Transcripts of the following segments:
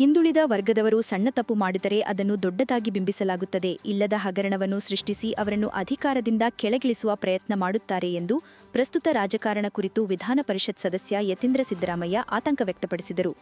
ಹಿಂದುಳಿದ ವರ್ಗದವರು ಸಣ್ಣ ತಪ್ಪು ಮಾಡಿದರೆ ಅದನ್ನು ದೊಡ್ಡದಾಗಿ ಬಿಂಬಿಸಲಾಗುತ್ತದೆ. ಇಲ್ಲದ ಹಗರಣವನ್ನು ಸೃಷ್ಟಿಸಿ ಅವರನ್ನು ಅಧಿಕಾರದಿಂದ ಕೆಳಗಿಳಿಸುವ ಪ್ರಯತ್ನ ಮಾಡುತ್ತಾರೆ ಎಂದು ಪ್ರಸ್ತುತ ರಾಜಕಾರಣ ಕುರಿತು ವಿಧಾನ ಪರಿಷತ್ ಸದಸ್ಯ ಯತೀಂದ್ರ ಸಿದ್ದರಾಮಯ್ಯ ಆತಂಕ ವ್ಯಕ್ತಪಡಿಸಿದರು.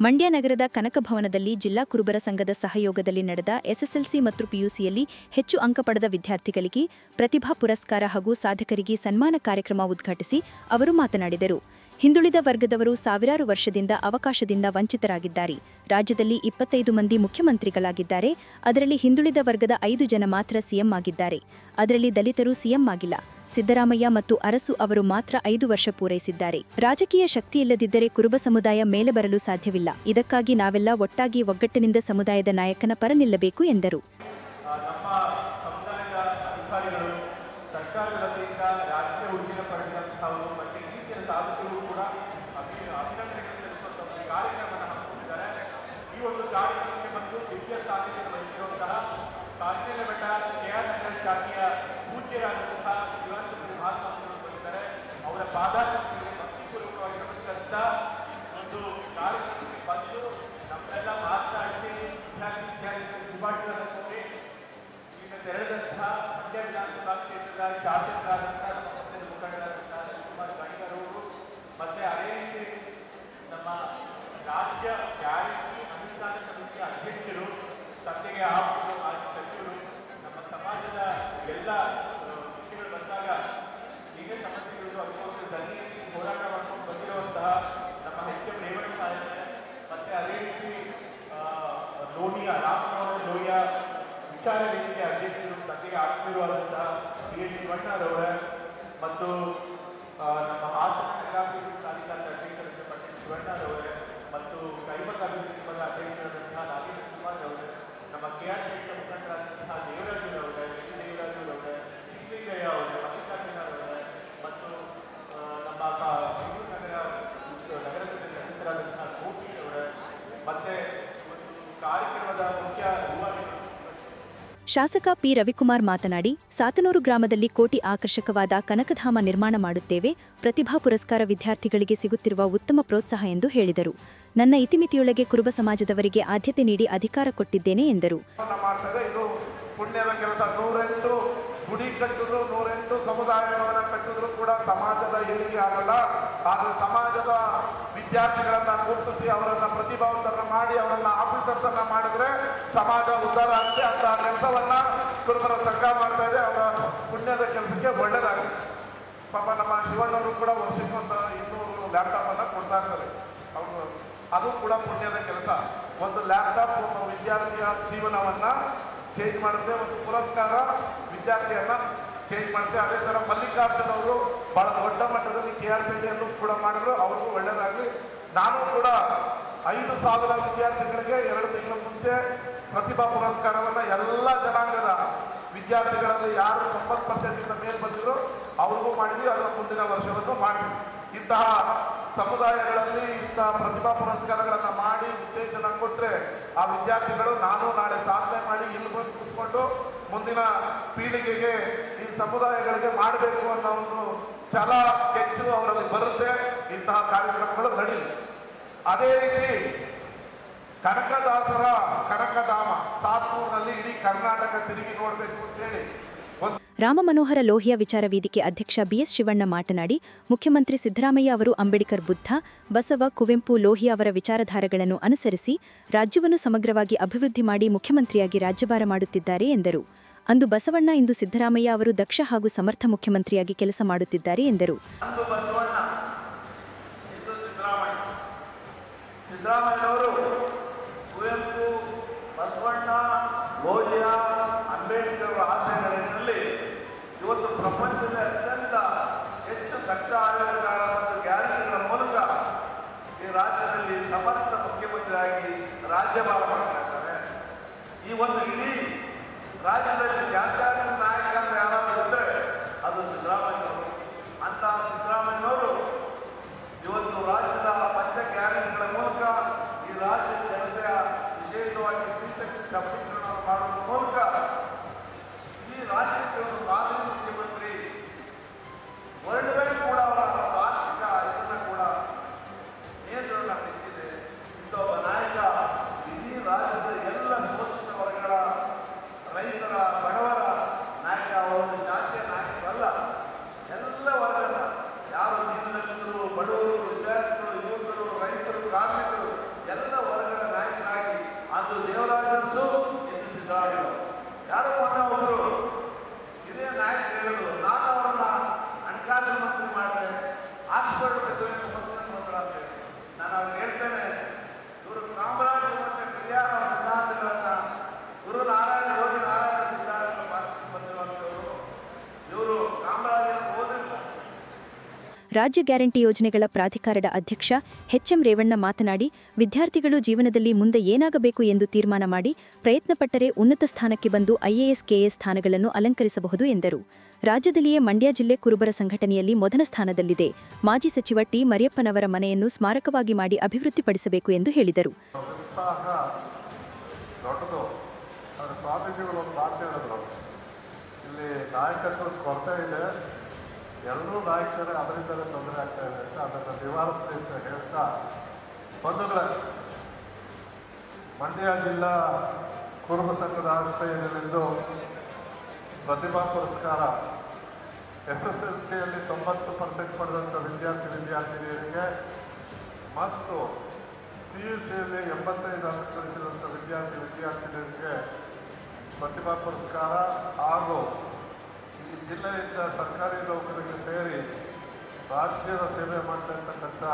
ಮಂಡ್ಯ ನಗರದ ಕನಕಭವನದಲ್ಲಿ ಜಿಲ್ಲಾ ಕುರುಬರ ಸಂಘದ ಸಹಯೋಗದಲ್ಲಿ ನಡೆದ ಎಸ್ಎಸ್ಎಲ್ಸಿ ಮತ್ತು ಪಿಯುಸಿಯಲ್ಲಿ ಹೆಚ್ಚು ಅಂಕ ಪಡೆದ ವಿದ್ಯಾರ್ಥಿಗಳಿಗೆ ಪ್ರತಿಭಾ ಪುರಸ್ಕಾರ ಹಾಗೂ ಸಾಧಕರಿಗೆ ಸನ್ಮಾನ ಕಾರ್ಯಕ್ರಮ ಉದ್ಘಾಟಿಸಿ ಅವರು ಮಾತನಾಡಿದರು. ಹಿಂದುಳಿದ ವರ್ಗದವರು ಸಾವಿರಾರು ವರ್ಷದಿಂದ ಅವಕಾಶದಿಂದ ವಂಚಿತರಾಗಿದ್ದಾರೆ. ರಾಜ್ಯದಲ್ಲಿ ಇಪ್ಪತ್ತೈದು ಮಂದಿ ಮುಖ್ಯಮಂತ್ರಿಗಳಾಗಿದ್ದಾರೆ. ಅದರಲ್ಲಿ ಹಿಂದುಳಿದ ವರ್ಗದ ಐದು ಜನ ಮಾತ್ರ ಸಿಎಂ ಆಗಿದ್ದಾರೆ. ಅದರಲ್ಲಿ ದಲಿತರು ಸಿಎಂ ಆಗಿಲ್ಲ. ಸಿದ್ದರಾಮಯ್ಯ ಮತ್ತು ಅರಸು ಅವರು ಮಾತ್ರ ಐದು ವರ್ಷ ಪೂರೈಸಿದ್ದಾರೆ. ರಾಜಕೀಯ ಶಕ್ತಿ ಇಲ್ಲದಿದ್ದರೆ ಕುರುಬ ಸಮುದಾಯ ಮೇಲೆ ಬರಲು ಸಾಧ್ಯವಿಲ್ಲ. ಇದಕ್ಕಾಗಿ ನಾವೆಲ್ಲ ಒಟ್ಟಾಗಿ ಒಗ್ಗಟ್ಟಿನಿಂದ ಸಮುದಾಯದ ನಾಯಕನ ಪರ ನಿಲ್ಲಬೇಕು ಎಂದರು ಆ, ನಮ್ಮ ಸಮುದಾಯದ ಅಧಿಕಾರಿಗಳು ಸರ್ಕಾರದ ವತಿಯಿಂದ ರಾಜ್ಯ ಉದ್ದಿನ ಪಡೆದಂತಹವರು ಮತ್ತು ಈ ರೀತಿಯ ಸಾಧಕರು ಕೂಡ ಅಭಿ ಅಭಿನಂದನೆಗಳನ್ನು ಸಲ್ಲಿಸುವಂಥ ಒಂದು ಕಾರ್ಯಕ್ರಮವನ್ನು ಹಮ್ಮಿಕೊಂಡಿದ್ದಾರೆ ಈ ಒಂದು ಕಾರ್ಯಕ್ರಮಕ್ಕೆ ಬಂದು ದಿವ್ಯ ಸಾಧನೆ ವಹಿಸಿರುವಂತಹ ಕಾಶ್ಮೀರ ಬೆಟ್ಟ ಕೆ ಆರ್ ನಗರ ಶಾಖೆಯ ಪೂಜ್ಯರಾದಂತಹ ಶಿವಾನಂದ ಮಹಾತ್ಮರು ಬಂದಿದ್ದಾರೆ ಅವರ ಪಾದಾಚಾರಕ್ಕೆ ಭಕ್ತಿಪೂರ್ವಕವಾಗಿ ನಮಸ್ಕರಿಸ್ತಾ ಒಂದು ಕಾರ್ಯಕ್ರಮಕ್ಕೆ ಬಂದು ನಮ್ಮೆಲ್ಲ ಮಾತನಾಡಿಸಿ ವಿದ್ಯಾರ್ಥಿ ವಿದ್ಯಾರ್ಥಿಗಳು ಶುಭಾಶಯಗಳನ್ನು ಕೋರಿ ಈಗ ತೆರಳಿದಂತಹ ಮಂಡ್ಯ ವಿಧಾನಸಭಾ ಕ್ಷೇತ್ರದ ಶಾಸಕರಾದಂತಹ ನಮ್ಮ ಪಕ್ಷದ ಮುಖಂಡರಾದಂತಹ ಕುಮಾರ್ ಗಣಿಗರವರು ಮತ್ತೆ ಅದೇ ರೀತಿ ನಮ್ಮ ರಾಜ್ಯ ಗ್ಯಾರಂಟಿ ಅನುಷ್ಠಾನ ಸಮಿತಿಯ ಅಧ್ಯಕ್ಷರು, ತಂದೆಗೆ ಆಪ್ತರು ಸಚಿವರು, ನಮ್ಮ ಸಮಾಜದ ಎಲ್ಲ ವಿಷಯಗಳು ಬಂದಾಗ ಈಗ ಸಮಸ್ಯೆಗಳು ಅದಕ್ಕೋಸ್ಕರ ದಲಿತ ಹೋರಾಟ ಮಾಡ್ಕೊಂಡು ಬಂದಿರುವಂತಹ ನಮ್ಮ ಎಚ್ ಎಂ ರೇವಣ್ಣ ಸಾಹೇಬರೇ ಮತ್ತೆ ಅದೇ ರೀತಿ ಆ, ಲೋಹಿಯ ರಾಮನಗರ ಲೋಹಿಯ ವಿಚಾರ ವೇದಿಕೆ ಅಧ್ಯಕ್ಷರು ತಂದೆಗೆ ಆತ್ಮೀಯವಾದಂತಹ ಡಿ ಎನ್ ಶಿವಣ್ಣರವರ ಮತ್ತು ಆ, ನಮ್ಮ ಹಾಸನ ನಗರಾಭಿವೃದ್ಧಿ ಪ್ರಾಧಿಕಾರದ ಅಧ್ಯಕ್ಷರಾದ ಪಟೇಲ್ ಶಿವಣ್ಣರವರೇ ಮತ್ತು ಕೈಮಕ ಅಭಿವೃದ್ಧಿ ನಿಗಮದ ಅಧ್ಯಕ್ಷರಾದಂತಹ ನಾಗೇಂದ್ರ ಕುಮಾರ್ ಅವರೇ ನಮ್ಮ ಕೆ ಆರ್ ಪೇಟೆ ಮುಖಂಡರಾದಂತಹ ದೇವರಾಜರವರೇ ವಿ ದೇವರಾಜರವರೇ ಸಿದ್ದಲಿಂಗಯ್ಯ ಅವರೇ ಮಲ್ಲಿಕಾರ್ಜುನ ಅವರೇ ಮತ್ತು ಆ, ನಮ್ಮ ಕ- ಬೆಂಗಳೂರು ನಗರ ನಗರದ ಸದಸ್ಯರಾದಂತಹ ಗೋಪಿ ಅವರೇ ಮತ್ತೆ ಒಂದು ಕಾರ್ಯಕ್ರಮದ ಮುಖ್ಯ ಯುವ ಶಾಸಕ ಪಿ. ರವಿಕುಮಾರ್ ಮಾತನಾಡಿ, ಸಾತನೂರು ಗ್ರಾಮದಲ್ಲಿ ಕೋಟಿ ಆಕರ್ಷಕವಾದ ಕನಕಧಾಮ ನಿರ್ಮಾಣ ಮಾಡುತ್ತೇವೆ. ಪ್ರತಿಭಾ ಪುರಸ್ಕಾರ ವಿದ್ಯಾರ್ಥಿಗಳಿಗೆ ಸಿಗುತ್ತಿರುವ ಉತ್ತಮ ಪ್ರೋತ್ಸಾಹ ಎಂದು ಹೇಳಿದರು. ನನ್ನ ಇತಿಮಿತಿಯೊಳಗೆ ಕುರುಬ ಸಮಾಜದವರಿಗೆ ಆದ್ಯತೆ ನೀಡಿ ಅಧಿಕಾರ ಕೊಟ್ಟಿದ್ದೇನೆ ಎಂದರು. ಸಮಾಜದ ವಿದ್ಯಾರ್ಥಿಗಳನ್ನ ಗುರುತಿಸಿ, ಅವರನ್ನ ಪ್ರತಿಭಾವಂತರನ್ನ ಮಾಡಿ, ಅವರನ್ನ ಅನ್ನ ಮಾಡಿದ್ರೆ ಸಮಾಜ ಉದ್ಧಾರ ಆಗುತ್ತೆ ಅಂತ ಕೆಲಸವನ್ನ ಕುರುಬರ ಸಂಘ ಮಾಡ್ತಾ ಇದೆ. ಅವರ ಪುಣ್ಯದ ಕೆಲಸಕ್ಕೆ ಒಳ್ಳೇದಾಗುತ್ತೆ. ಪಾಪ ನಮ್ಮ ಶಿವಣ್ಣವರು ಕೂಡ ವರ್ಷಕ್ಕೊಂದು ಇನ್ನೂರು ಲ್ಯಾಪ್ಟಾಪ್ ಅನ್ನ ಕೊಡ್ತಾ ಇರ್ತಾರೆ. ಅವರು, ಅದು ಕೂಡ ಪುಣ್ಯದ ಕೆಲಸ. ಒಂದು ಲ್ಯಾಪ್ಟಾಪ್ ಒಬ್ಬ ವಿದ್ಯಾರ್ಥಿಯ ಜೀವನವನ್ನ ಚೇಂಜ್ ಮಾಡುತ್ತೆ. ಒಂದು ಪುರಸ್ಕಾರ ವಿದ್ಯಾರ್ಥಿಯನ್ನ ಚೇಂಜ್ ಮಾಡುತ್ತೆ. ಅದೇ ಥರ ಮಲ್ಲಿಕಾರ್ಜುನ್ ಅವರು ಬಹಳ ದೊಡ್ಡ ಮಟ್ಟದಲ್ಲಿ ಕೆ ಆರ್ ಪೇಟೆಯಲ್ಲೂ ಕೂಡ ಮಾಡಿದ್ರು. ಅವ್ರಿಗೂ ಒಳ್ಳೇದಾಗಲಿ. ನಾನು ಕೂಡ ಐದು ಸಾವಿರ ವಿದ್ಯಾರ್ಥಿಗಳಿಗೆ ಎರಡು ತಿಂಗಳ ಮುಂಚೆ ಪ್ರತಿಭಾ ಪುರಸ್ಕಾರವನ್ನ ಎಲ್ಲ ಜನಾಂಗದ ವಿದ್ಯಾರ್ಥಿಗಳಲ್ಲಿ ಯಾರು ತೊಂಬತ್ತು ಪರ್ಸೆಂಟಿಂದ ಮೇಲೆ ಬಂದಿದ್ರು ಅವ್ರಿಗೂ ಮಾಡಿದ್ವಿ, ಅದರ ಮುಂದಿನ ವರ್ಷವನ್ನು ಮಾಡಿ ಇಂತಹ ಸಮುದಾಯಗಳಲ್ಲಿ ಇಂತಹ ಪ್ರತಿಭಾ ಪುರಸ್ಕಾರಗಳನ್ನು ಮಾಡಿ ಉತ್ತೇಜನ ಕೊಟ್ಟರೆ ಆ ವಿದ್ಯಾರ್ಥಿಗಳು ನಾನು ನಾಳೆ ಸಾಧನೆ ಮಾಡಿ ಇಲ್ಲಿ ಬಂದು ಕುತ್ಕೊಂಡು ಮುಂದಿನ ಪೀಳಿಗೆಗೆ ಈ ಸಮುದಾಯಗಳಿಗೆ ಮಾಡಬೇಕು ಅನ್ನೋ ಒಂದು ಛಲ, ಕೆಚ್ಚು ಅವರಲ್ಲಿ ಬರುತ್ತೆ. ಇಂತಹ ಕಾರ್ಯಕ್ರಮಗಳು ನಡೀಲಿ. ಅದೇ ರೀತಿ ಕನಕದಾಸರ ಕನಕಧಾಮ ಸಾತ್ನೂರಿನಲ್ಲಿ ಇಡೀ ಕರ್ನಾಟಕ ತಿರುಗಿ ನೋಡಬೇಕು ಅಂತ ಹೇಳಿ ರಾಮ ಮನೋಹರ ಲೋಹಿಯ ವಿಚಾರ ವೇದಿಕೆ ಅಧ್ಯಕ್ಷ ಬಿಎಸ್ ಶಿವಣ್ಣ ಮಾತನಾಡಿ ಮುಖ್ಯಮಂತ್ರಿ ಸಿದ್ದರಾಮಯ್ಯ ಅವರು ಅಂಬೇಡ್ಕರ್ ಬುದ್ಧ ಬಸವ ಕುವೆಂಪು ಲೋಹಿಯ ಅವರ ವಿಚಾರಧಾರೆಗಳನ್ನು ಅನುಸರಿಸಿ ರಾಜ್ಯವನ್ನು ಸಮಗ್ರವಾಗಿ ಅಭಿವೃದ್ಧಿ ಮಾಡಿ ಮುಖ್ಯಮಂತ್ರಿಯಾಗಿ ರಾಜ್ಯಭಾರ ಮಾಡುತ್ತಿದ್ದಾರೆ ಎಂದರು. ಅಂದು ಬಸವಣ್ಣ ಇಂದು ಸಿದ್ದರಾಮಯ್ಯ ಅವರು ದಕ್ಷ ಹಾಗೂ ಸಮರ್ಥ ಮುಖ್ಯಮಂತ್ರಿಯಾಗಿ ಕೆಲಸ ಮಾಡುತ್ತಿದ್ದಾರೆ ಎಂದರು ಅಂದು ಬಸವಣ್ಣ ಇಂದು ಸಿದ್ದರಾಮಯ್ಯ ಸಿದ್ದರಾಮಯ್ಯನವರು ಕುವೆಂಪು కాదు కోరిక ఈ రాజకీయ రాజు ರಾಜ್ಯ ಗ್ಯಾರಂಟಿ ಯೋಜನೆಗಳ ಪ್ರಾಧಿಕಾರದ ಅಧ್ಯಕ್ಷ ಎಚ್ಎಂ ರೇವಣ್ಣ ಮಾತನಾಡಿ, ವಿದ್ಯಾರ್ಥಿಗಳು ಜೀವನದಲ್ಲಿ ಮುಂದೆ ಏನಾಗಬೇಕು ಎಂದು ತೀರ್ಮಾನ ಮಾಡಿ ಪ್ರಯತ್ನಪಟ್ಟರೆ ಉನ್ನತ ಸ್ಥಾನಕ್ಕೆ ಬಂದು ಐಎಎಸ್ ಕೆಎಸ್ ಸ್ಥಾನಗಳನ್ನು ಅಲಂಕರಿಸಬಹುದು ಎಂದರು. ರಾಜ್ಯದಲ್ಲಿಯೇ ಮಂಡ್ಯ ಜಿಲ್ಲೆ ಕುರುಬರ ಸಂಘಟನೆಯಲ್ಲಿ ಮೊದಲ ಸ್ಥಾನದಲ್ಲಿದೆ. ಮಾಜಿ ಸಚಿವ ಟಿ ಮರಿಯಪ್ಪನವರ ಮನೆಯನ್ನು ಸ್ಮಾರಕವಾಗಿ ಮಾಡಿ ಅಭಿವೃದ್ಧಿಪಡಿಸಬೇಕು ಎಂದು ಹೇಳಿದರು. ಇಲ್ಲಿ ಇದೆ ಎಲ್ಲರೂ ನಾಯಕರೇ ಅದರಿಂದಲೇ ತೊಂದರೆ ಆಗ್ತಾ ಇದೆ ಅಂತ ಅದನ್ನು ನಿವಾರಿಸಲಿ ಅಂತ ಹೇಳ್ತಾ ಬಂಧುಗಳೇ, ಮಂಡ್ಯ ಜಿಲ್ಲಾ ಕುರುಬ ಸಂಘದ ಆಶ್ರಯದಲ್ಲಿಂದು ಪ್ರತಿಭಾ ಪುರಸ್ಕಾರ. ಎಸ್ ಎಸ್ ಎಲ್ ಸಿಯಲ್ಲಿ ತೊಂಬತ್ತು ಪರ್ಸೆಂಟ್ ಪಡೆದಂಥ ವಿದ್ಯಾರ್ಥಿ ವಿದ್ಯಾರ್ಥಿನಿಯರಿಗೆ ಮತ್ತು ಪಿ ಯು ಸಿಯಲ್ಲಿ ಎಂಬತ್ತೈದು ಅಂಕ ಗಳಿಸಿದಂಥ ವಿದ್ಯಾರ್ಥಿ ವಿದ್ಯಾರ್ಥಿನಿಯರಿಗೆ ಪ್ರತಿಭಾ ಪುರಸ್ಕಾರ ಹಾಗೂ ಜಿಲ್ಲೆಯಿಂದ ಸರ್ಕಾರಿ ನೌಕರಿಗೆ ಸೇರಿ ರಾಜ್ಯದ ಸೇವೆ ಮಾಡ್ತಕ್ಕಂಥ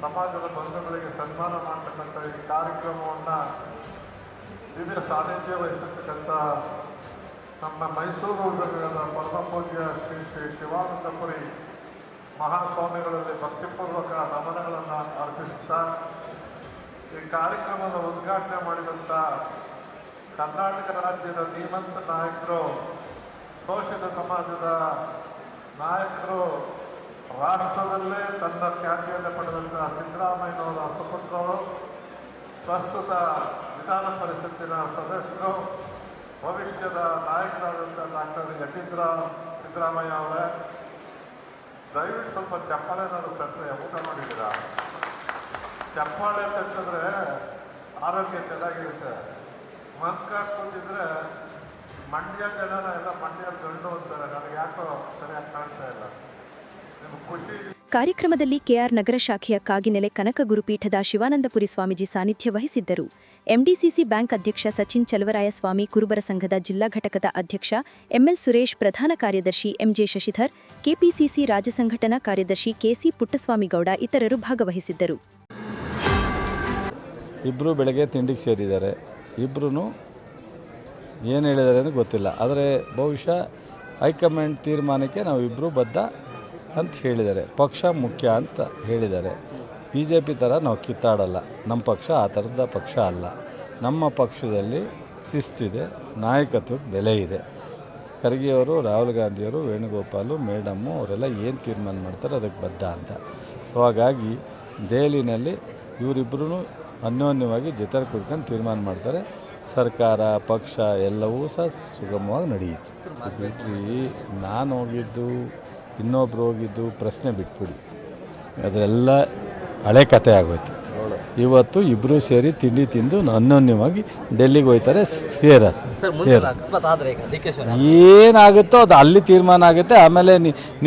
ಸಮಾಜದ ಬಂಧುಗಳಿಗೆ ಸನ್ಮಾನ ಮಾಡ್ತಕ್ಕಂಥ ಈ ಕಾರ್ಯಕ್ರಮವನ್ನು ದಿವ್ಯ ಸಾನ್ನಿಧ್ಯ ವಹಿಸಿರ್ತಕ್ಕಂಥ ನಮ್ಮ ಮೈಸೂರು ಉದ್ಯಮದ ಪರಮಪೂಜ್ಯ ಶ್ರೀ ಶ್ರೀ ಶಿವಾನಂದಪುರಿ ಮಹಾಸ್ವಾಮಿಗಳಲ್ಲಿ ಭಕ್ತಿಪೂರ್ವಕ ನಮನಗಳನ್ನು ಅರ್ಪಿಸುತ್ತಾ ಈ ಕಾರ್ಯಕ್ರಮದ ಉದ್ಘಾಟನೆ ಮಾಡಿದಂಥ ಕರ್ನಾಟಕ ರಾಜ್ಯದ ಧೀಮಂತ ನಾಯಕರು ಶೋಷಿತ ಸಮಾಜದ ನಾಯಕರು ರಾಷ್ಟ್ರದಲ್ಲೇ ತನ್ನ ಖ್ಯಾತಿಯನ್ನು ಪಡೆದಂಥ ಸಿದ್ದರಾಮಯ್ಯನವರ ಸುಪುತ್ರರು, ಪ್ರಸ್ತುತ ವಿಧಾನ ಪರಿಷತ್ತಿನ ಸದಸ್ಯರು, ಭವಿಷ್ಯದ ನಾಯಕರಾದಂಥ ಡಾಕ್ಟರ್ ಯತೀಂದ್ರ ಸಿದ್ದರಾಮಯ್ಯ ಅವರೇ, ದಯವಿಟ್ಟು ಸ್ವಲ್ಪ ಚಪ್ಪಾಳೆ ನಾನು ತಟ್ಟರೆ, ಊಟ ಮಾಡಿದ್ದೀರಾ? ಚಪ್ಪಾಳೆ ತಟ್ಟಿದ್ರೆ ಆರೋಗ್ಯ ಚೆನ್ನಾಗಿರುತ್ತೆ. ಮಂಕ ಕೂತಿದ್ರೆ ಮಂಡ್ಯ ಜನನ ಎಲ್ಲ ಮಂಡ್ಯ ಗಂಡು ಅಂತಾರೆ ನನಗೆ ಯಾಕೋ ಸರಿಯಾಗಿ ಕಾಣ್ತಾ ಇಲ್ಲ. ನಿಮ್ಗೆ ಖುಷಿ ಕಾರ್ಯಕ್ರಮದಲ್ಲಿ ಕೆಆರ್ ನಗರ ಶಾಖೆಯ ಕಾಗಿನೆಲೆ ಕನಕ ಗುರುಪೀಠದ ಶಿವಾನಂದಪುರಿ ಸ್ವಾಮೀಜಿ ಸಾನ್ನಿಧ್ಯ ವಹಿಸಿದ್ದರು. ಎಂಡಿಸಿಸಿ ಬ್ಯಾಂಕ್ ಅಧ್ಯಕ್ಷ ಸಚಿನ್ ಚಲುವರಾಯ ಸ್ವಾಮಿ ಕುರುಬರ ಸಂಘದ ಜಿಲ್ಲಾ ಘಟಕದ ಅಧ್ಯಕ್ಷ ಎಂಎಲ್ ಸುರೇಶ್ ಪ್ರಧಾನ ಕಾರ್ಯದರ್ಶಿ ಎಂಜೆ ಶಶಿಧರ್ ಕೆಪಿಸಿಸಿ ರಾಜ್ಯ ಸಂಘಟನಾ ಕಾರ್ಯದರ್ಶಿ ಕೆಸಿ ಪುಟ್ಟಸ್ವಾಮಿಗೌಡ ಇತರರು ಭಾಗವಹಿಸಿದ್ದರು. ಇಬ್ಬರು ಬೆಳಗ್ಗೆ ತಿಂಡಿಗೆ ಸೇರಿದ್ದಾರೆ. ಇಬ್ಬರೂ ಏನು ಹೇಳಿದ್ದಾರೆ ಅಂತ ಗೊತ್ತಿಲ್ಲ. ಆದರೆ ಬಹುಶಃ ಹೈಕಮಾಂಡ್ ತೀರ್ಮಾನಕ್ಕೆ ನಾವಿಬ್ಬರೂ ಬದ್ಧ ಅಂತ ಹೇಳಿದ್ದಾರೆ ಪಕ್ಷ ಮುಖ್ಯ ಅಂತ ಹೇಳಿದ್ದಾರೆ ಬಿ ಜೆ ಪಿ ಥರ ನಾವು ಕಿತ್ತಾಡಲ್ಲ. ನಮ್ಮ ಪಕ್ಷ ಆ ಥರದ ಪಕ್ಷ ಅಲ್ಲ. ನಮ್ಮ ಪಕ್ಷದಲ್ಲಿ ಶಿಸ್ತಿದೆ, ನಾಯಕತ್ವದ ಬೆಲೆ ಇದೆ. ಖರ್ಗೆಯವರು, ರಾಹುಲ್ ಗಾಂಧಿಯವರು, ವೇಣುಗೋಪಾಲು ಮೇಡಮ್ಮು ಅವರೆಲ್ಲ ಏನು ತೀರ್ಮಾನ ಮಾಡ್ತಾರೆ ಅದಕ್ಕೆ ಬದ್ಧ ಅಂತ. ಸೊ ಹಾಗಾಗಿ ದೆಹಲಿನಲ್ಲಿ ಇವರಿಬ್ಬರೂ ಅನ್ಯೋನ್ಯವಾಗಿ ಜೊತೆ ಕುಡ್ಕೊಂಡು ತೀರ್ಮಾನ ಮಾಡ್ತಾರೆ. ಸರ್ಕಾರ ಪಕ್ಷ ಎಲ್ಲವೂ ಸಹ ಸುಗಮವಾಗಿ ನಡೆಯಿತು. ಬಿಟ್ರಿ ನಾನು ಹೋಗಿದ್ದು ಇನ್ನೊಬ್ರು ಹೋಗಿದ್ದು ಪ್ರಶ್ನೆ ಬಿಟ್ಬಿಡಿ ಅದರೆಲ್ಲ ಹಳೆ ಕತೆ ಆಗೋಯ್ತು. ಇವತ್ತು ಇಬ್ಬರು ಸೇರಿ ತಿಂಡಿ ತಿಂದು ಅನ್ಯೋನ್ಯವಾಗಿ ಡೆಲ್ಲಿಗೆ ಹೋಗ್ತಾರೆ ಸೇರ ಸರ್ ಏನಾಗುತ್ತೋ ಅದು ಅಲ್ಲಿ ತೀರ್ಮಾನ ಆಗುತ್ತೆ ಆಮೇಲೆ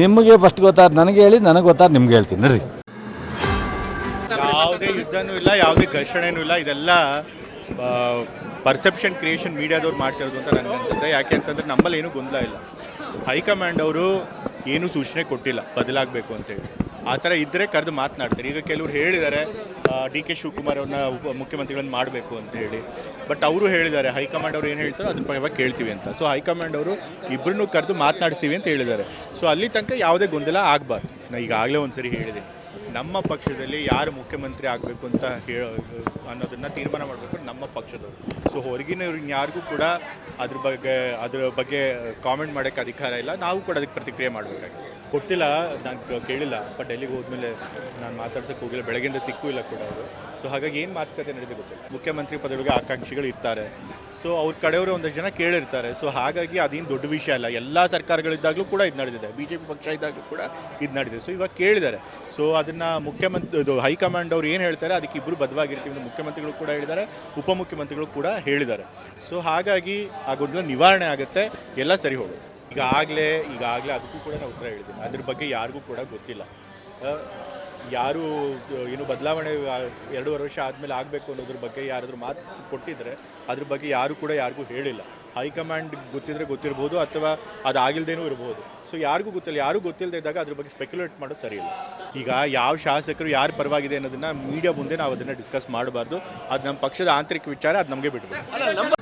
ನಿಮಗೆ ಫಸ್ಟ್ ಗೊತ್ತಾದ ನನಗೆ ಹೇಳಿ ನನಗೆ ಗೊತ್ತಾದ ನಿಮ್ಗೆ ಹೇಳ್ತೀನಿ ನಡ್ರಿ. ಯಾವುದೇ ಯುದ್ಧನೂ ಇಲ್ಲ ಯಾವುದೇ ಘರ್ಷಣೆನೂ ಇಲ್ಲ ಇದೆಲ್ಲ ಪರ್ಸೆಪ್ಷನ್ ಕ್ರಿಯೇಷನ್ ಮೀಡಿಯಾದವ್ರು ಮಾಡ್ತಿರೋದು ಅಂತ ನನಗೆ ಅನಿಸುತ್ತೆ. ಯಾಕೆ ಅಂತಂದರೆ ನಮ್ಮಲ್ಲಿ ಏನೂ ಗೊಂದಲ ಇಲ್ಲ. ಹೈಕಮಾಂಡ್ ಅವರು ಏನೂ ಸೂಚನೆ ಕೊಟ್ಟಿಲ್ಲ, ಬದಲಾಗಬೇಕು ಅಂತೇಳಿ ಆ ಥರ ಇದ್ದರೆ ಕರೆದು ಮಾತನಾಡ್ತಾರೆ. ಈಗ ಕೆಲವರು ಹೇಳಿದ್ದಾರೆ ಡಿ ಕೆ ಶಿವಕುಮಾರ್ ಅವ್ರನ್ನ ಉಪ, ಮುಖ್ಯಮಂತ್ರಿಗಳನ್ನ ಮಾಡಬೇಕು ಅಂತ ಹೇಳಿ. ಬಟ್ ಅವರು ಹೇಳಿದ್ದಾರೆ, ಹೈಕಮಾಂಡ್ ಅವ್ರು ಏನು ಹೇಳ್ತಾರೋ ಅದನ್ನು ಇವಾಗ ಕೇಳ್ತೀವಿ ಅಂತ. ಸೊ ಹೈಕಮಾಂಡ್ ಅವರು ಇಬ್ಬರನ್ನೂ ಕರೆದು ಮಾತನಾಡಿಸ್ತೀವಿ ಅಂತ ಹೇಳಿದ್ದಾರೆ. ಸೊ ಅಲ್ಲಿ ತನಕ ಯಾವುದೇ ಗೊಂದಲ ಆಗಬಾರ್ದು. ನಾನು ಈಗಾಗಲೇ ಒಂದು ಸರಿ ಹೇಳಿದ್ದೀನಿ. ನಮ್ಮ ಪಕ್ಷದಲ್ಲಿ ಯಾರು ಮುಖ್ಯಮಂತ್ರಿ ಆಗಬೇಕು ಅಂತ ಹೇಳೋ ಅನ್ನೋದನ್ನು ತೀರ್ಮಾನ ಮಾಡಬೇಕು ನಮ್ಮ ಪಕ್ಷದವರು. ಸೊ ಹೊರಗಿನವ್ರಿಗೆ ಯಾರಿಗೂ ಕೂಡ ಅದ್ರ ಬಗ್ಗೆ ಅದ್ರ ಬಗ್ಗೆ ಕಾಮೆಂಟ್ ಮಾಡೋಕ್ಕೆ ಅಧಿಕಾರ ಇಲ್ಲ. ನಾವು ಕೂಡ ಅದಕ್ಕೆ ಪ್ರತಿಕ್ರಿಯೆ ಮಾಡಬೇಕಾಗಿದೆ. ಕೊಟ್ಟಿಲ್ಲ, ನಾನು ಕೇಳಿಲ್ಲ. ಬಟ್ ಡೆಲ್ಲಿಗೆ ಹೋದ್ಮೇಲೆ ನಾನು ಮಾತಾಡ್ಸೋಕ್ಕೆ ಹೋಗಿಲ್ಲ. ಬೆಳಗಿಂದ ಸಿಕ್ಕೂ ಇಲ್ಲ ಕೂಡ ಅವರು. ಸೊ ಹಾಗಾಗಿ ಏನು ಮಾತುಕತೆ ನಡೆದಿದೆ ಗೊತ್ತಿಲ್ಲ. ಮುಖ್ಯಮಂತ್ರಿ ಪದವಿಗೆ ಆಕಾಂಕ್ಷಿಗಳು ಇರ್ತಾರೆ. ಸೊ ಅವ್ರ ಕಡೆಯವರು ಒಂದಷ್ಟು ಜನ ಕೇಳಿರ್ತಾರೆ. ಸೊ ಹಾಗಾಗಿ ಅದೇನು ದೊಡ್ಡ ವಿಷಯ ಅಲ್ಲ. ಎಲ್ಲ ಸರ್ಕಾರಗಳಿದ್ದಾಗಲೂ ಕೂಡ ಇದು ನಡೆದಿದೆ. ಬಿ ಜೆ ಪಿ ಪಕ್ಷ ಇದ್ದಾಗಲೂ ಕೂಡ ಇದು ನಡೆದಿದೆ. ಸೊ ಇವಾಗ ಕೇಳಿದ್ದಾರೆ. ಸೊ ಅದನ್ನು ಅದನ್ನು ಮುಖ್ಯಮಂತ್ರಿ ಇದು ಹೈಕಮಾಂಡ್ ಅವರು ಏನು ಹೇಳ್ತಾರೆ, ಅದಕ್ಕೆ ಇಬ್ಬರು ಬದ್ಧವಾಗಿರ್ತೀವಿ ಅಂತ ಮುಖ್ಯಮಂತ್ರಿಗಳು ಕೂಡ ಹೇಳಿದ್ದಾರೆ, ಉಪಮುಖ್ಯಮಂತ್ರಿಗಳು ಕೂಡ ಹೇಳಿದ್ದಾರೆ. ಸೊ ಹಾಗಾಗಿ ಆ ಗೊಂದಲ ನಿವಾರಣೆ ಆಗುತ್ತೆ, ಎಲ್ಲ ಸರಿ ಹೋಗುತ್ತೆ ಈಗಾಗಲೇ ಈಗಾಗಲೇ ಅದಕ್ಕೂ ಕೂಡ ನಾನು ಉತ್ತರ ಹೇಳಿದ್ದೀನಿ. ಅದ್ರ ಬಗ್ಗೆ ಯಾರಿಗೂ ಕೂಡ ಗೊತ್ತಿಲ್ಲ. ಯಾರು ಏನು ಬದಲಾವಣೆ ಎರಡೂವರೆ ವರ್ಷ ಆದಮೇಲೆ ಆಗಬೇಕು ಅನ್ನೋದ್ರ ಬಗ್ಗೆ ಯಾರಾದರೂ ಮಾತು ಕೊಟ್ಟಿದ್ರೆ, ಅದ್ರ ಬಗ್ಗೆ ಯಾರು ಕೂಡ ಯಾರಿಗೂ ಹೇಳಿಲ್ಲ. ಹೈಕಮಾಂಡ್ ಗೊತ್ತಿದ್ರೆ ಗೊತ್ತಿರ್ಬೋದು ಅಥವಾ ಅದಾಗಿಲ್ದೇನೂ ಇರಬಹುದು ಸೊ ಯಾರಿಗೂ ಗೊತ್ತಿಲ್ಲ ಯಾರು ಗೊತ್ತಿಲ್ಲದೆ ಇದ್ದಾಗ ಅದ್ರ ಬಗ್ಗೆ ಸ್ಪೆಕ್ಯುಲೇಟ್ ಮಾಡೋದು ಸರಿ ಇಲ್ಲ. ಈಗ ಯಾವ ಶಾಸಕರು ಯಾರು ಪರವಾಗಿದೆ ಅನ್ನೋದನ್ನ ಮೀಡಿಯಾ ಮುಂದೆ ನಾವು ಅದನ್ನ ಡಿಸ್ಕಸ್ ಮಾಡಬಾರ್ದು. ಅದು ನಮ್ಮ ಪಕ್ಷದ ಆಂತರಿಕ ವಿಚಾರ, ಅದು ನಮಗೆ ಬಿಟ್ಬಿಟ್ಟು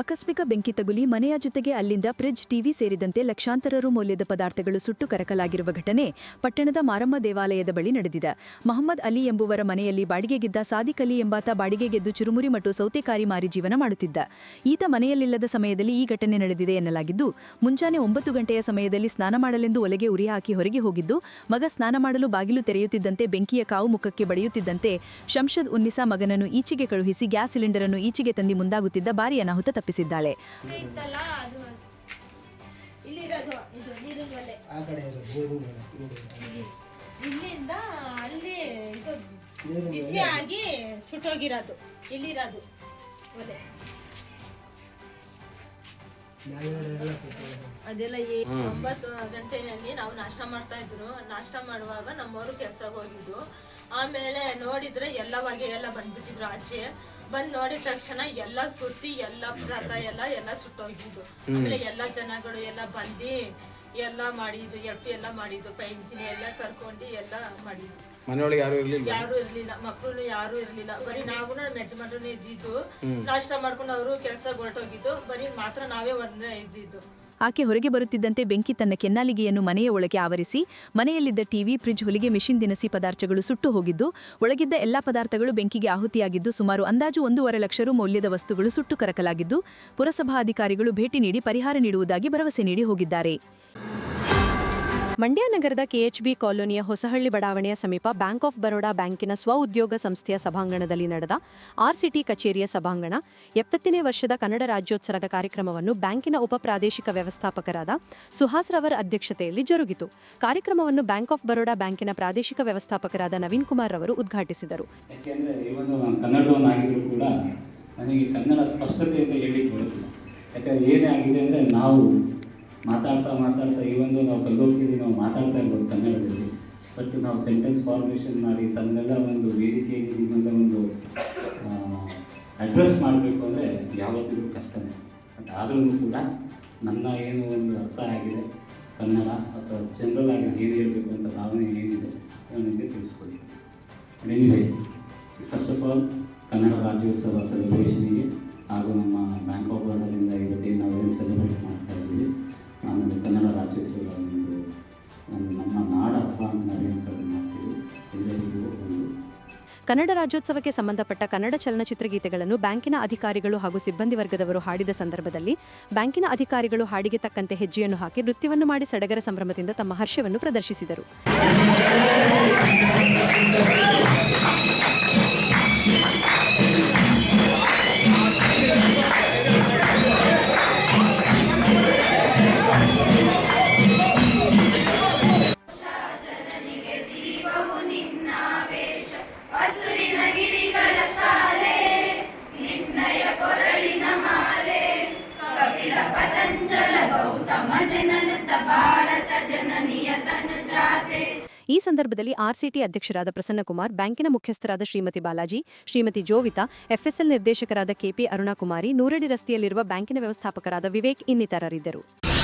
ಆಕಸ್ಮಿಕ ಬೆಂಕಿ ತಗುಲಿ ಮನೆಯ ಜೊತೆಗೆ ಅಲ್ಲಿಂದ ಫ್ರಿಜ್ ಟಿವಿ ಸೇರಿದಂತೆ ಲಕ್ಷಾಂತರ ರು ಮೌಲ್ಯದ ಪದಾರ್ಥಗಳು ಸುಟ್ಟು ಕರಕಲಾಗಿರುವ ಘಟನೆ ಪಟ್ಟಣದ ಮಾರಮ್ಮ ದೇವಾಲಯದ ಬಳಿ ನಡೆದಿದೆ. ಮಹಮ್ಮದ್ ಅಲಿ ಎಂಬುವರ ಮನೆಯಲ್ಲಿ ಬಾಡಿಗೆಗಿದ್ದ ಸಾದಿಕ್ ಅಲಿ ಎಂಬಾತ ಬಾಡಿಗೆಗೆದ್ದು ಚುರುಮುರಿ ಮತ್ತು ಸೌತೆಕಾರಿ ಮಾರಿ ಜೀವನ ಮಾಡುತ್ತಿದ್ದ. ಈತ ಮನೆಯಲ್ಲಿಲ್ಲದ ಸಮಯದಲ್ಲಿ ಈ ಘಟನೆ ನಡೆದಿದೆ ಎನ್ನಲಾಗಿದ್ದು, ಮುಂಜಾನೆ ಒಂಬತ್ತು ಗಂಟೆಯ ಸಮಯದಲ್ಲಿ ಸ್ನಾನ ಮಾಡಲೆಂದು ಒಲೆಗೆ ಉರಿ ಹಾಕಿ ಹೊರಗೆ ಹೋಗಿದ್ದು, ಮಗ ಸ್ನಾನ ಮಾಡಲು ಬಾಗಿಲು ತೆರೆಯುತ್ತಿದ್ದಂತೆ ಬೆಂಕಿಯ ಕಾವು ಮುಖಕ್ಕೆ ಬಡಿಯುತ್ತಿದ್ದಂತೆ ಶಂಶದ್ ಉನ್ನಿಸಾ ಮಗನನ್ನು ಈಚೆಗೆ ಕಳುಹಿಸಿ ಗ್ಯಾಸ್ ಸಿಲಿಂಡರ್ ಅನ್ನು ಈಚೆಗೆ ತಂದಿ ಮುಂದಾಗುತ್ತಿದ್ದ ಭಾರಿ ಅನಾಹುತ ಇಲ್ಲಿ- ಇಲ್ಲಿಂದ ಅಲ್ಲಿ ಬಿಸಿ ಆಗಿ ಸುಟ್ಟೋಗಿರೋದು ಇಲ್ಲಿರೋದು. ಒಲೆ. ಅದೆಲ್ಲ ಏ ಒಂಬತ್ತು ಗಂಟೆಯಲ್ಲಿ ನಾವು ನಾಷ್ಟ ಮಾಡ್ತಾ ಇದ್ರು. ನಾಷ್ಟ ಮಾಡುವಾಗ ನಮ್ಮವರು ಕೆಲ್ಸಕ್ಕೆ ಹೋಗಿದ್ದು. ಆಮೇಲೆ ನೋಡಿದ್ರೆ ಎಲ್ಲ ಬಗೆ ಎಲ್ಲ ಬಂದ್ಬಿಟ್ಟಿದ್ರು ಆಚೆ. ಬಂದ್ ನೋಡಿದ ತಕ್ಷಣ ಎಲ್ಲ ಸುತ್ತಿ ಎಲ್ಲ ಪ್ರಾತ ಎಲ್ಲ ಎಲ್ಲ ಸುಟ್ಟೋಗಿದ್ದು ಆಮೇಲೆ ಎಲ್ಲ ಜನಗಳು ಎಲ್ಲ ಬಂದಿ ಎಲ್ಲ ಮಾಡಿದ್ದು ಎಲ್ಪ್ ಎಲ್ಲ ಮಾಡಿದ್ದು ಪೈಂಚಿನ ಎಲ್ಲ ಕರ್ಕೊಂಡು ಎಲ್ಲ ಮಾಡಿದ್ದು. ಮನೆಯೊಳಗೆ ಯಾರು ಇರ್ಲಿಲ್ಲ ಯಾರು ಇರ್ಲಿಲ್ಲ. ಮಕ್ಕಳು ಯಾರು ಇರ್ಲಿಲ್ಲ. ಬರೀ ನಾವು ನಮ್ಮ ಯಜಮಾನ್ರನ್ನೇ ಇದ್ದಿದ್ದು. ನಾಷ್ಟ ಮಾಡ್ಕೊಂಡು ಅವರು ಕೆಲಸ ಹೊರಟೋಗಿದ್ದು. ಬರೀ ಮಾತ್ರ ನಾವೇ ಒಂದೇ ಇದ್ದಿದ್ದು. ಆಕೆ ಹೊರಗೆ ಬರುತ್ತಿದ್ದಂತೆ ಬೆಂಕಿ ತನ್ನ ಕೆನ್ನಾಲಿಗೆಯನ್ನು ಮನೆಯ ಒಳಗೆ ಆವರಿಸಿ, ಮನೆಯಲ್ಲಿದ್ದ ಟಿವಿ ಫ್ರಿಜ್ ಹೊಲಿಗೆ, ಮಿಷಿನ್ ದಿನಸಿ ಪದಾರ್ಥಗಳು ಸುಟ್ಟು ಹೋಗಿದ್ದು, ಒಳಗಿದ್ದ ಎಲ್ಲಾ ಪದಾರ್ಥಗಳು ಬೆಂಕಿಗೆ ಆಹುತಿಯಾಗಿದ್ದು, ಸುಮಾರು ಅಂದಾಜು ಒಂದೂವರೆ ಲಕ್ಷ ರು ಮೌಲ್ಯದ ವಸ್ತುಗಳು ಸುಟ್ಟು ಕರಕಲಾಗಿದ್ದು ಪುರಸಭಾ ಅಧಿಕಾರಿಗಳು ಭೇಟಿ ನೀಡಿ ಪರಿಹಾರ ನೀಡುವುದಾಗಿ ಭರವಸೆ ನೀಡಿ ಹೋಗಿದ್ದಾರೆ. ಮಂಡ್ಯ ನಗರದ ಕೆಎಚ್ಬಿ ಕಾಲೋನಿಯ ಹೊಸಹಳ್ಳಿ ಬಡಾವಣೆಯ ಸಮೀಪ ಬ್ಯಾಂಕ್ ಆಫ್ ಬರೋಡಾ ಬ್ಯಾಂಕಿನ ಸ್ವ ಉದ್ಯೋಗ ಸಂಸ್ಥೆಯ ಸಭಾಂಗಣದಲ್ಲಿ ನಡೆದ ಆರ್ಸಿಟಿ ಕಚೇರಿಯ ಸಭಾಂಗಣ. ಎಪ್ಪತ್ತನೇ ವರ್ಷದ ಕನ್ನಡ ರಾಜ್ಯೋತ್ಸವದ ಕಾರ್ಯಕ್ರಮವನ್ನು ಬ್ಯಾಂಕಿನ ಉಪ ಪ್ರಾದೇಶಿಕ ವ್ಯವಸ್ಥಾಪಕರಾದ ಸುಹಾಸ್ ರವರ್ ಅಧ್ಯಕ್ಷತೆಯಲ್ಲಿ ಜರುಗಿತು. ಕಾರ್ಯಕ್ರಮವನ್ನು ಬ್ಯಾಂಕ್ ಆಫ್ ಬರೋಡಾ ಬ್ಯಾಂಕಿನ ಪ್ರಾದೇಶಿಕ ವ್ಯವಸ್ಥಾಪಕರಾದ ನವೀನ್ ಕುಮಾರ್ ರವರು ಉದ್ಘಾಟಿಸಿದರು. ಕನ್ನಡ ಏನೇ ಆಗಿದೆ ಅಂದರೆ ನಾವು ಮಾತಾಡ್ತಾ ಮಾತಾಡ್ತಾ ಈ ಒಂದು ನಾವು ಕಲ್ಲೋಗ್ತೀವಿ ನಾವು ಮಾತಾಡ್ತಾ ಇರ್ಬೋದು ಕನ್ನಡದಲ್ಲಿ. ಬಟ್ ನಾವು ಸೆಂಟೆನ್ಸ್ ಫಾರ್ಮೇಷನ್ ಮಾಡಿ ತನ್ನೆಲ್ಲ ಒಂದು ವೇದಿಕೆಯಲ್ಲಿ ನಿಮ್ಮೆಲ್ಲ ಒಂದು ಅಡ್ರೆಸ್ ಮಾಡಬೇಕು ಅಂದರೆ ಯಾವತ್ತಿಗೂ ಕಷ್ಟನೇ. ಬಟ್ ಆದ್ರೂ ಕೂಡ ನನ್ನ ಏನು ಒಂದು ಅರ್ಥ ಆಗಿದೆ, ಕನ್ನಡ ಅಥವಾ ಜನರಲ್ ಆಗಿ ಏನು ಹೇಳಬೇಕು ಅಂತ ಭಾವನೆ ಏನಿದೆ ನನಗೆ ತಿಳಿಸ್ಕೊಡಿ. Anyway first of all Kannada Rajyotsava ಸೆಲೆಬ್ರೇಷನಿಗೆ ಹಾಗೂ ನಮ್ಮ ಬ್ಯಾಂಕ್ ಆಫ್ ಬರೋಡದಿಂದ ಇವತ್ತೇನು ನಾವೇನು ಸೆಲೆಬ್ರೇಟ್ ಮಾಡ್ತಾ ಇದ್ದೀವಿ. ಆಮೇಲೆ ಕನ್ನಡ ರಾಜ್ಯೋತ್ಸವ ಒಂದು ನಮ್ಮ ನಾಡ ಹಬ್ಬ ಅಂತ ನಾವೇನು ಎಲ್ಲರಿಗೂ ಒಂದು. ಕನ್ನಡ ರಾಜ್ಯೋತ್ಸವಕ್ಕೆ ಸಂಬಂಧಪಟ್ಟ ಕನ್ನಡ ಚಲನಚಿತ್ರ ಗೀತೆಗಳನ್ನು ಬ್ಯಾಂಕಿನ ಅಧಿಕಾರಿಗಳು ಹಾಗೂ ಸಿಬ್ಬಂದಿ ವರ್ಗದವರು ಹಾಡಿದ ಸಂದರ್ಭದಲ್ಲಿ ಬ್ಯಾಂಕಿನ ಅಧಿಕಾರಿಗಳು ಹಾಡಿಗೆ ತಕ್ಕಂತೆ ಹೆಜ್ಜೆಯನ್ನು ಹಾಕಿ ನೃತ್ಯವನ್ನು ಮಾಡಿ ಸಡಗರ ಸಂಭ್ರಮದಿಂದ ತಮ್ಮ ಹರ್ಷವನ್ನು ಪ್ರದರ್ಶಿಸಿದರು. ಈ ಸಂದರ್ಭದಲ್ಲಿ ಆರ್ಸಿಟಿ ಅಧ್ಯಕ್ಷರಾದ ಪ್ರಸನ್ನಕುಮಾರ್, ಬ್ಯಾಂಕಿನ ಮುಖ್ಯಸ್ಥರಾದ ಶ್ರೀಮತಿ ಬಾಲಾಜಿ, ಶ್ರೀಮತಿ ಜೋವಿತಾ, ಎಫ್ಎಸ್ಎಲ್ ನಿರ್ದೇಶಕರಾದ ಕೆಪಿ ಅರುಣಾಕುಮಾರಿ, ನೂರಡಿ ರಸ್ತೆಯಲ್ಲಿರುವ ಬ್ಯಾಂಕಿನ ವ್ಯವಸ್ಥಾಪಕರಾದ ವಿವೇಕ್ ಇನ್ನಿತರರಿದ್ದರು.